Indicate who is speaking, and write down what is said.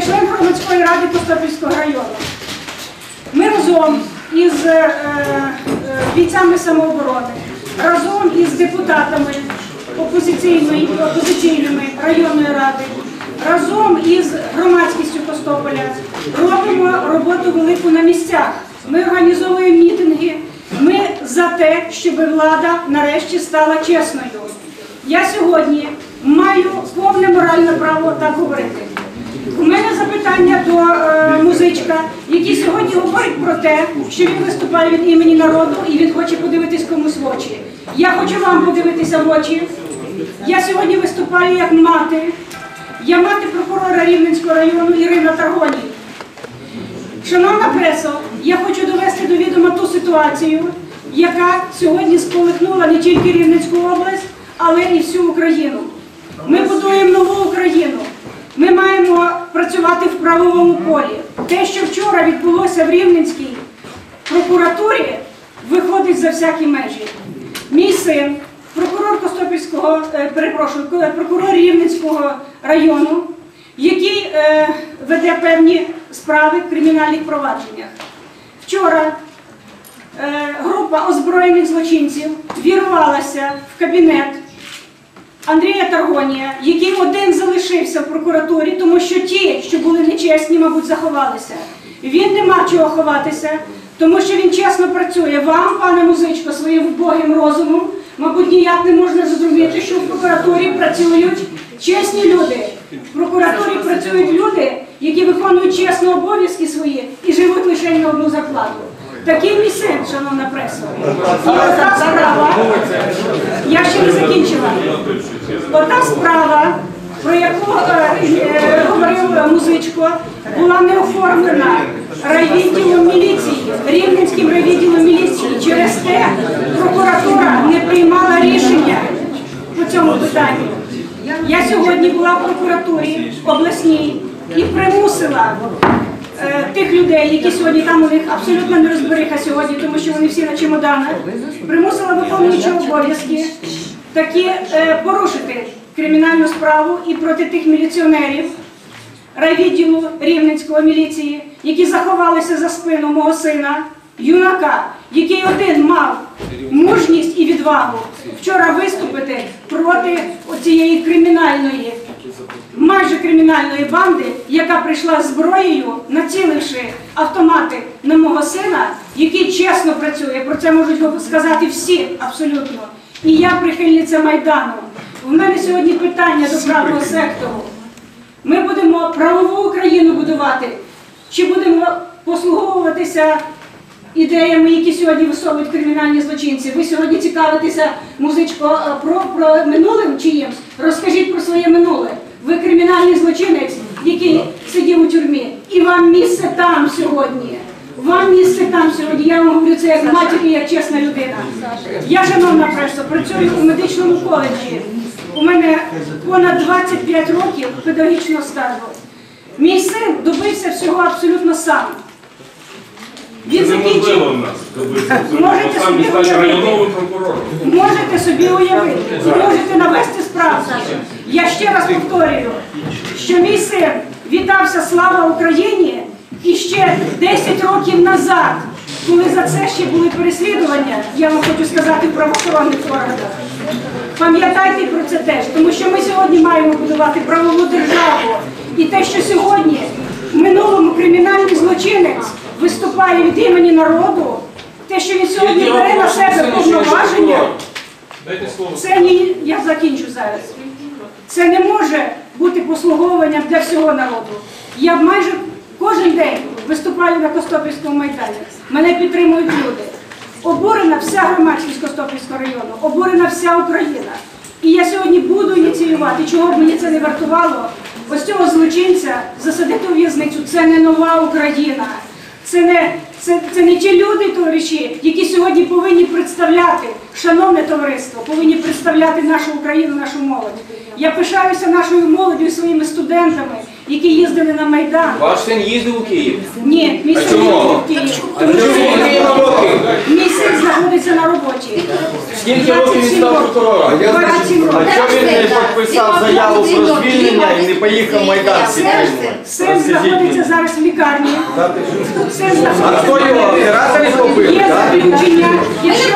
Speaker 1: член громадської ради Костопільського району. Ми разом із е, е, бійцями самооборони, разом із депутатами опозиційної, опозиційними районної ради, разом із громадськістю Костополя робимо роботу велику на місцях. Ми організовуємо мітинги. Ми за те, щоб влада нарешті стала чесною. Я сьогодні маю повне моральне право так говорити. У мене запитання до е, музичка, який сьогодні говорить про те, що він виступає від імені народу і він хоче подивитись комусь в очі. Я хочу вам подивитися в очі. Я сьогодні виступаю як мати. Я мати прокурора Рівненського району Ірина Таргоній. Шановна пресо, я хочу довести до відома ту ситуацію, яка сьогодні сколихнула не тільки Рівненську область, але і всю Україну. Ми будуємо нову Україну. Ми маємо працювати в правовому полі. Те, що вчора відбулося в Рівненській прокуратурі, виходить за всякі межі. Мій син, прокурор Костопільського, е, перепрошую, прокурор Рівненського району, який е, веде певні справи в кримінальних провадженнях. Вчора е, група озброєних злочинців вірвалася в кабінет Андрія Таргонія, який один залишився в прокуратурі, тому що ті, що були нечесні, мабуть, заховалися. Він не мав чого ховатися, тому що він чесно працює. Вам, пане музичко, своїм вбогим розумом, мабуть, ніяк не можна зрозуміти, що в прокуратурі працюють чесні люди. В прокуратурі працюють люди, які виконують чесно обов'язки свої і живуть лише на одну зарплату. Такий мій шановна преса. Ота справа, я ще не закінчила. Ота справа, про яку е, е, говорив музичко, була не оформлена райвідділом міліції, Рівненським райвідділом міліції. Через те прокуратура не приймала рішення по цьому питанню. Я сьогодні була в прокуратурі обласній і примусила тих людей, які сьогодні там у них абсолютно не розбериха сьогодні, тому що вони всі на чемоданах, примусила виконуючи обов'язки такі е, порушити кримінальну справу і проти тих міліціонерів райвідділу Рівненського міліції, які заховалися за спину мого сина, юнака, який один мав мужність і відвагу вчора виступити проти цієї кримінальної, майже кримінальної банди, яка прийшла зброєю, націливши автомати на мого сина, який чесно працює. Про це можуть сказати всі абсолютно. І я прихильниця Майдану. У мене сьогодні питання до правого сектору. Ми будемо правову Україну будувати, чи будемо послуговуватися ідеями, які сьогодні висовують кримінальні злочинці. Ви сьогодні цікавитеся, музичко, е, про, про минулим чиїмсь. Розкажіть про своє минуле. Ви кримінальний злочинець, який сидів у тюрмі. І вам місце там сьогодні. Вам місце там сьогодні. Я вам говорю це як матір і як чесна людина. Я, шановна преса, працюю у медичному коледжі. У мене понад 25 років педагогічного стажу. Мій син добився всього абсолютно сам. Він закінчив. Можете собі уявити. Можете собі уявити, можете навести справу. Я ще раз повторюю, що мій син вітався слава Україні і ще 10 років назад, коли за це ще були переслідування, я вам хочу сказати в правоохоронних органах. Пам'ятайте про це теж, тому що ми сьогодні маємо будувати правову державу. І те, що сьогодні в минулому кримінальний злочинець виступає від імені народу, те, що він сьогодні бере на себе повноваження. Це ні, я закінчу зараз. Це не може бути послуговуванням для всього народу. Я майже кожен день виступаю на Костопільському майдані. Мене підтримують люди. Обурена вся громадськість Костопільського району, обурена вся Україна. І я сьогодні буду ініціювати, чого б мені це не вартувало. Ось цього злочинця засадити у в'язницю. Це не нова Україна. Це не, це, це не ті люди, товариші, які сьогодні повинні представляти, шановне товариство, повинні представляти нашу Україну, нашу молодь. Я пишаюся нашою молоддю і своїми студентами, які їздили на Майдан.
Speaker 2: Ваш син їздив у Київ.
Speaker 1: Ні, мій син
Speaker 2: їздив
Speaker 1: у Київ. в Києві. Тому що
Speaker 2: він не роботи?
Speaker 1: мій син знаходиться на роботі. роботі.
Speaker 2: Скільки років він став прокурором?
Speaker 1: 27
Speaker 2: А чого він не підписав заяву про звільнення і не поїхав Майдан підтримувати?
Speaker 1: Син знаходиться зараз в лікарні. Син
Speaker 2: А хто його оператори побили,
Speaker 1: Є
Speaker 2: так?
Speaker 1: заключення. Якщо